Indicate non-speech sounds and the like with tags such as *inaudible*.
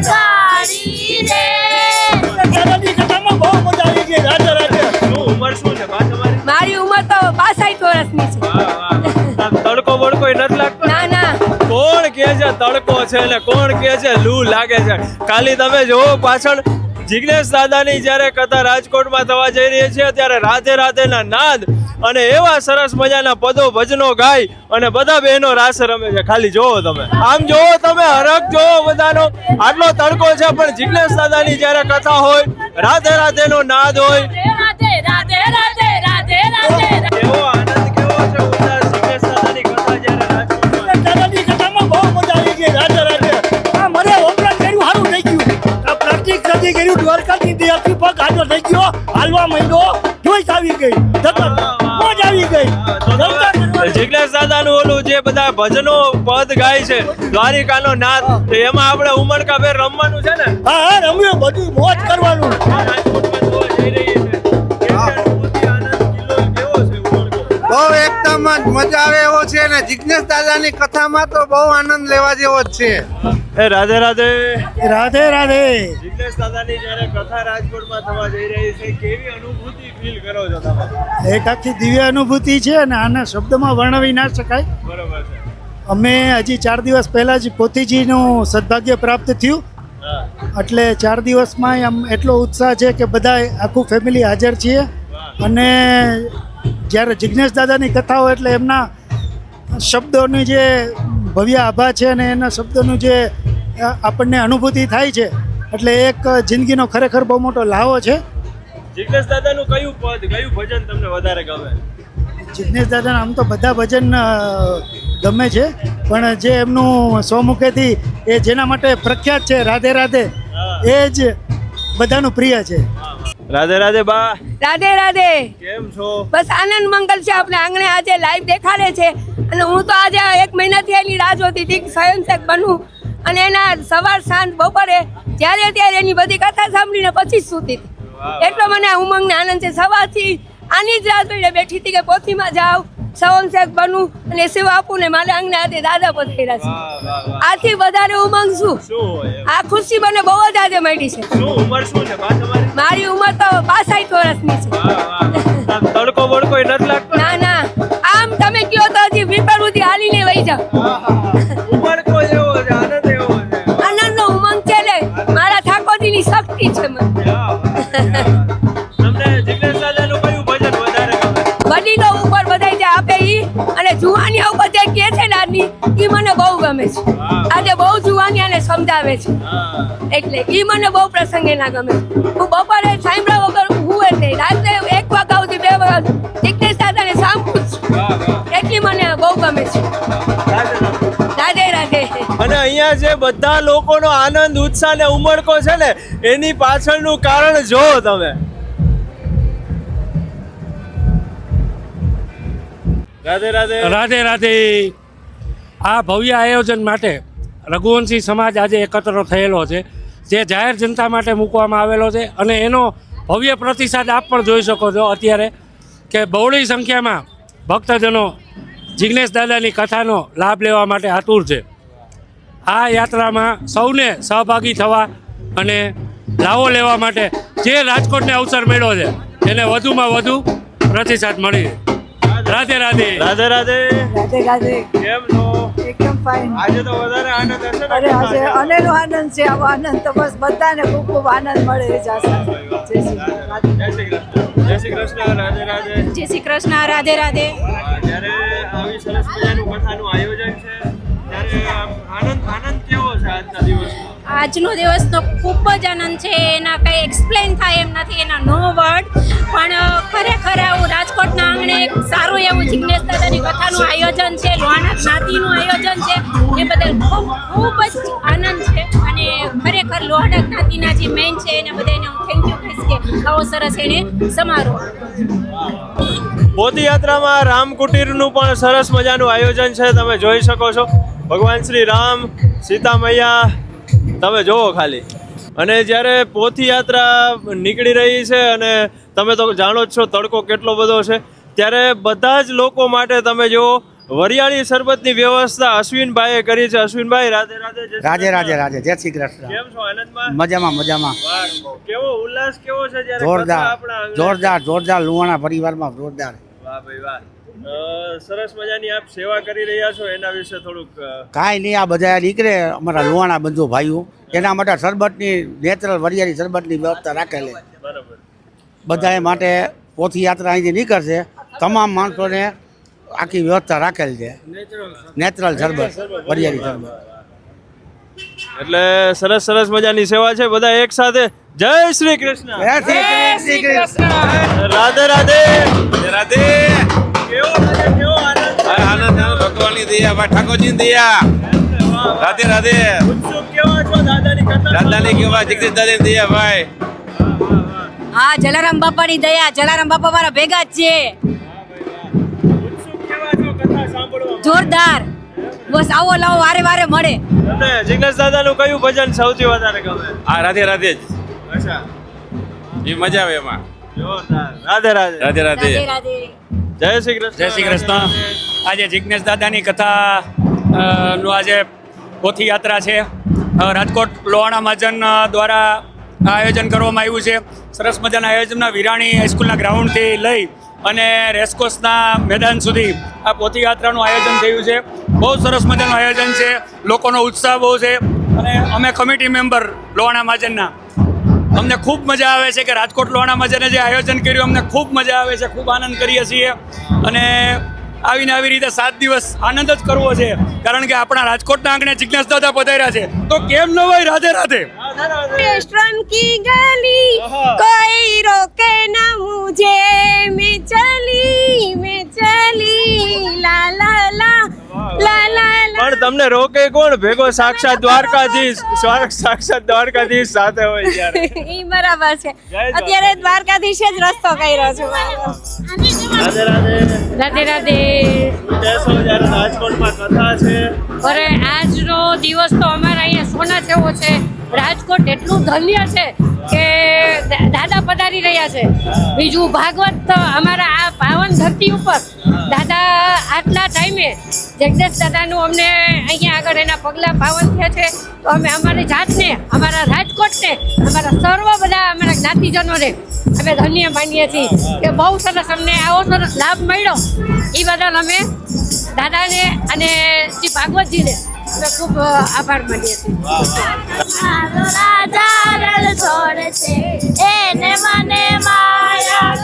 સાડી રે દાદાની કથામાં બહુ મજા આવી ગઈ રાધે રાધે શું ઉંમર શું છે બા તમારી મારી ઉંમર તો બાસઠ વર્ષની છે. વાહ, વાહ. તડકો બડકો નથી લાગતો? ના ના. કોણ કે છે તડકો છે ને કોણ કે છે લૂ લાગે છે? ખાલી તમે જોવો પાછળ જિગ્નેશ દાદાની જ્યારે કથા રાજકોટમાં થવા જઈ રહી છે ત્યારે રાધે રાધેના નાદ અને એવા સરસ મજાના પદો ભજનો ગાય અને બધા બહેનો રાસ રમે છે. ખાલી જોવો તમે. આમ જોવો તમે હરખ જોવો બધાનો. આટલો તડકો છે પણ જિગ્નેશ દાદાની જ્યારે કથા હોય રાધે રાધેનો નાદ હોય. રાધે રાધે રાધે રાધે રાધે એવો આનંદ કેવો છે થઈ ગયો હાલવા માંડ્યો જોઈશ આવી ગઈ જતન મોજ આવી ગઈ. જિજ્ઞાસ દાદા દાદાનું ઓલું જે બધા ભજનો પદ ગાય છે દ્વારિકાનો નાદ તો એમાં આપણે ઉમળકાભેર રમવાનું છે ને? હા હા રમ્યું બધું મોજ કરવાનું. જ મજા આવે એવો છે ને? જિજ્ઞેશ દાદાની કથામાં તો બહુ આનંદ લેવા જેવો જ છે. એ રાધે રાધે. રાધે રાધે. જિજ્ઞેશ દાદાની જ્યારે કથા રાજકોટમાં થવા જઈ રહી છે કેવી અનુભૂતિ ફીલ કરો છો તમે? એક આખી દિવ્ય અનુભૂતિ છે અને આના શબ્દમાં વર્ણવી ના શકાય. બરોબર છે. અમે હજી ચાર દિવસ પહેલાં જ પોતીજીનું સદભાગ્ય પ્રાપ્ત થયું. એટલે ચાર દિવસમાં આમ એટલો ઉત્સાહ છે કે બધા આખું ફેમિલી હાજર છીએ. અને જ્યારે જિજ્ઞેશ દાદાની કથાઓ એટલે એમના શબ્દોની જે ભવ્ય આભા છે અને એના શબ્દોનું જે આપણને અનુભૂતિ થાય છે એટલે એક જિંદગીનો ખરેખર બહુ મોટો લાવો છે. જિગ્નેશ દાદાનું કયું પદ કયું ભજન તમને વધારે ગમે? જિજ્ઞેશ દાદાના આમ તો બધા ભજન ગમે છે પણ જે એમનું સ્વમુખેથી એ જેના માટે પ્રખ્યાત છે રાધે રાધે એ જ બધાનું પ્રિય છે. રાધે રાધે બા. રાધે રાધે. કેમ છો? બસ આનંદ મંગલ છે આપણે આંગણે આજે લાઈવ દેખાડે છે. અને હું તો આજે એક મહિનાથી એની રાહ જોતી હતી કે સ્વયંસેવક બનવું. અને એના સવાર સાંજ બપોરે જ્યારે ત્યારે એની બધી કથા સાંભળીને પછી જ સૂતી હતી. એટલો મને ઉમંગ ને આનંદ છે. સવારથી આની જ રાહ જોઈને બેઠી હતી કે પોથીમાં જાઉં. સ્વયંસેવક બનવું અને સેવા આપું ને મારા આંગણે આજે દાદા પધાર્યા છે. આથી વધારે ઉમંગ એમ? આ ખુશી મને બહુ જ આજે મળી છે. ઉંમર છે? મારી ઉંમર તો બાસઠ વર્ષની છે. તડકો બડકો નથી લાગતો? ના ના. આમ તમે કયો તો હજી વિપર સુધી હાલીને વહી જાઓ. ઉમળકો એવો છે આનંદ એવો છે. આનંદનો ઉમંગ છે ને મારા ઠાકોરજીની શક્તિ છે મને. તમને જિગ્નેશ દાદાનું કયું ભજન વધારે ગમે? વડીલો ઉપર છે. આજે બહુ જુવાનિયાને સમજાવે છે. એટલે ઈ મને બહુ પ્રસંગે ના ગમે. હું બપોરે સાંભળા વગર હું જ નહીં. રાત્રે એક વાગ્યા સુધી બે વાગ્યા જિજ્ઞેશ દાદાને સાંભળું છું. વાહ વાહ એટલી મને બહુ ગમે છે. રાધે રાધે. અને અહીંયા જે બધા લોકોનો આનંદ ઉત્સાહ ને ઉમળકો છે ને એની પાછળનું કારણ જોવો તમે. રાધે રાધે. રાધે રાધે. આ ભવ્ય આયોજન માટે રઘુવંશી સમાજ આજે એકત્ર થયેલો છે જે જાહેર જનતા માટે મૂકવામાં આવેલો છે અને એનો ભવ્ય પ્રતિસાદ આપ પણ જોઈ શકો છો અત્યારે કે બહોળી સંખ્યામાં ભક્તજનો જિગ્નેશ દાદાની કથાનો લાભ લેવા માટે આતુર છે. આ યાત્રામાં સૌને સહભાગી થવા અને લાવો લેવા માટે જે રાજકોટને અવસર મળ્યો છે એને વધુમાં વધુ પ્રતિસાદ મળી રાધે રાધે. રાધે રાધે. રાધે રાધે. કેમ છો? એકદમ ફાઇન આજે તો વધારે આનંદ હશે ને અરે આજે અનેરો આનંદ છે આવો આનંદ તો બસ બધાને ખૂબ ખૂબ આનંદ મળે એ જ આશા જય શ્રી રાધે કૃષ્ણ. જય શ્રી કૃષ્ણ રાધે રાધે. જય શ્રી કૃષ્ણ રાધે રાધે. જ્યારે આવી સરસ મજાનું કથાનું આયોજન છે ત્યારે આનંદ આનંદ કેવો છે આજના દિવસનો આજનો દિવસ તો ખૂબ જ આનંદ છે, એના કંઈ એક્સપ્લેન થાય એમ નથી, એના નો વર્ડ પણ ખરેખર આવું રાજકોટના આંગણે એક સારું એવું જિજ્ઞેશ દાદાની કથાનું આયોજન છે, લોહાણા જ્ઞાતિનું આયોજન છે, એ બદલ ખૂબ ખૂબ જ આનંદ છે. અને ખરેખર લોહાણા જ્ઞાતિના જે મેન છે, એને બધાને હું થેન્ક યુ કહીશ કે આવો સરસ એણે સમારોહ. પોદયાત્રામાં રામ કુટીરનું પણ સરસ મજાનું આયોજન છે, તમે જોઈ શકો છો. ભગવાન શ્રી રામ સીતા મૈયા તમે જોવો ખાલી. અને જ્યારે પોથયાત્રા નીકળી રહી છે અને તમે તો જાણો જ છો તડકો કેટલો બધો છે ત્યારે બધા જ લોકો માટે તમે જુઓ વરિયાળી શરબતની વ્યવસ્થા અશ્વિનભાઈએ કરી છે. અશ્વિનભાઈ રાધે રાધે રાધે રાધે રાધે જય શ્રી કૃષ્ણ. કેમ છો? આનંદમાં? મજામાં મજામાં. કેવો ઉલ્લાસ કેવો છે જ્યારે જોરદાર જોરદાર જોરદાર લુવાણા પરિવારમાં જોરદાર. વાહ ભાઈ વાહ. સરસ મજાની આપ સેવા કરી રહ્યા છો એના વિશે થોડુંક કાંઈ નહીં આ બધા નીકળે અમારા લુવાણા બંધુ ભાઈઓ. એના માટે શરબતની નેચરલ વરિયાળી શરબતની વ્યવસ્થા રાખેલી. બરાબર. બધા એ માટે પોથી યાત્રા અહીંથી નીકળશે. તમામ માણસોને આખી વ્યવસ્થા રાખેલ છે. નેચરલ શરબત. વરિયાળી શરબત. એટલે સરસ સરસ મજાની સેવા છે. બધા એક સાથે. જય શ્રી કૃષ્ણ. જય શ્રી કૃષ્ણ. રાધે રાધે. રાધે. આનંદ આ આનંદ આનંદ ભગવાનની દયા ભાઈ. રાધે રાધે. ઉત્સુક કેવા છો દાદાની કથા દાદાની કેવા જગદીશ દાદાની દયા ભાઈ. હા જલારામ બાપાની દયા જલારામ બાપા મારા ભેગા જ છે ઉત્સુક કેવા છો કથા સાંભળવા જોરદાર. બસ આવો લાવો વારે વારે મળે. તમને દાદા નું કયું ભજન સૌથી વધારે ગમે હા રાધે રાધે જ. અચ્છા. એ મજા આવે એમાં. જોરદાર. રાધે. રાધે રાધે. રાધે રાધે. જય શ્રી કૃષ્ણ. જય શ્રી કૃષ્ણ. આજે જિજ્ઞેશ દાદાની કથા નું આજે પોથી યાત્રા છે. રાજકોટ લોહાણા મહાજન દ્વારા આયોજન કરવામાં આવ્યું છે. સરસ મજાના આયોજનના વિરાણી હાઈસ્કૂલના ગ્રાઉન્ડથી લઈ અને રેસકોર્સના મેદાન સુધી આ પોથી યાત્રાનું આયોજન થયું છે. બહુ સરસ મજાનું આયોજન છે. લોકોનો ઉત્સાહ બહુ છે. અને અમે કમિટી મેમ્બર લોહાણા મહાજનના. અમને ખૂબ મજા આવે છે કે રાજકોટ લોણામાં જેને જે આયોજન કર્યું, અમને ખૂબ મજા આવે છે, ખૂબ આનંદ કરીએ છીએ. અને આવીને આવી રીતે સાત દિવસ આનંદ જ કરવો છે. કારણ કે આપણા રાજકોટના આંગણે જિજ્ઞાસ દાદા પધાર્યા છે. તો કેમ ન હોય રાધે રાધે? રેસ્ટોરન્ટ કી ગલી કોઈ રોકે ના મુજે. તમને રોકે કોણ? ભેગો સાક્ષાત દ્વારકાધીશ. સાક્ષાત દ્વારકાધીશ સાથે હોય *laughs* ત્યારે ઈ બરાબર છે. અત્યારે દ્વારકાધીશ જ રસ્તો કર્યો છું. રાધે રાધે. રાધે રાધે. કહેશો જ્યારે રાજકોટમાં કથા છે. અરે આજનો દિવસ તો અમારા અહીંયા સોના જેવો છે. રાજકોટ એટલું ધન્ય છે કે દાદા પધારી રહ્યા છે. બીજું ભાગવત અમારા આ ઉપર. દાદા આટલા ટાઈમે જગદીશ દાદાનું અમને અહીંયા આગળ એના પગલાં પાવન થયા છે. તો અમે અમારી જાતને, અમારા રાજકોટને, અમારા સર્વ બધા અમારા જ્ઞાતિજનોને અમે ધન્ય માનીએ છીએ કે બહુ સરસ અમને આવો સરસ લાભ મળ્યો. એ બદલ અમે દાદાને અને શ્રી ભાગવતજીને અમે ખૂબ આભાર માનીએ છીએ. એને મને માયા